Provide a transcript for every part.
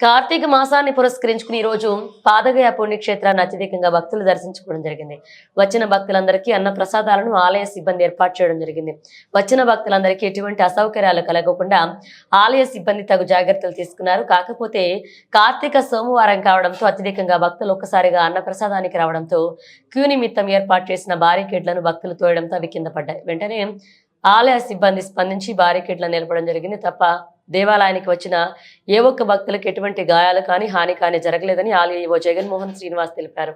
కార్తీక మాసాన్ని పురస్కరించుకుని ఈ రోజు పాదగయ పుణ్యక్షేత్రాన్ని అత్యధికంగా భక్తులు దర్శించుకోవడం జరిగింది. వచ్చిన భక్తులందరికీ అన్న ప్రసాదాలను ఆలయ సిబ్బంది ఏర్పాటు చేయడం జరిగింది. వచ్చిన భక్తులందరికీ ఎటువంటి అసౌకర్యాలు కలగకుండా ఆలయ సిబ్బంది తగు జాగ్రత్తలు తీసుకున్నారు. కాకపోతే కార్తీక సోమవారం కావడంతో అత్యధికంగా భక్తులు ఒక్కసారిగా అన్న ప్రసాదానికి రావడంతో క్యూ నిమిత్తం ఏర్పాటు చేసిన బారికేడ్లను భక్తులు తోయడంతో అవి కింద పడ్డాయి. వెంటనే ఆలయ సిబ్బంది స్పందించి బారికేడ్లను నిలపడం జరిగింది. తప్ప దేవాలయానికి వచ్చిన ఏ ఒక్క భక్తులకు ఎటువంటి గాయాలు కానీ హాని కానీ జరగలేదని ఆలయ ఈవో జగన్మోహన్ శ్రీనివాస్ తెలిపారు.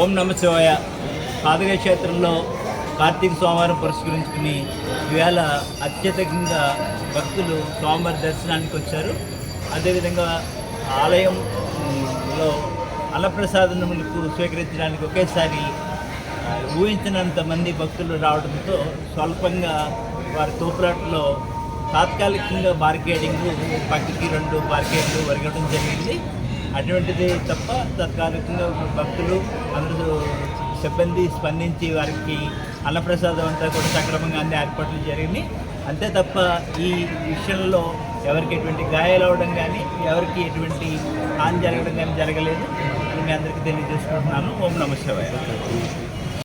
ఓం నమ శివాయ. క్షేత్రంలో కార్తీక సోమవారం పురస్కరించుకుని ఈవేళ అత్యధికంగా భక్తులు సోమవారి దర్శనానికి వచ్చారు. అదేవిధంగా ఆలయంలో అన్నప్రసాదములకు స్వీకరించడానికి ఒకేసారి ఊహించినంత మంది భక్తులు రావడంతో స్వల్పంగా వారి తోపులాట్లో తాత్కాలికంగా బార్గేడింగ్ పక్కకి రెండు బార్గేడ్లు వరగడం జరిగింది. అటువంటిది తప్ప తాత్కాలికంగా భక్తులు అందరూ సిబ్బంది స్పందించి వారికి అన్నప్రసాదం అంతా కూడా సక్రమంగా అన్ని ఏర్పాట్లు జరిగినాయి. అంతే తప్ప ఈ విషయంలో ఎవరికి ఎటువంటి గాయాలు అవ్వడం కానీ ఎవరికి ఎటువంటి హాని జరగడం కానీ జరగలేదు అని మీ అందరికీ తెలియజేసుకుంటున్నాను. ఓం నమ శివాయ.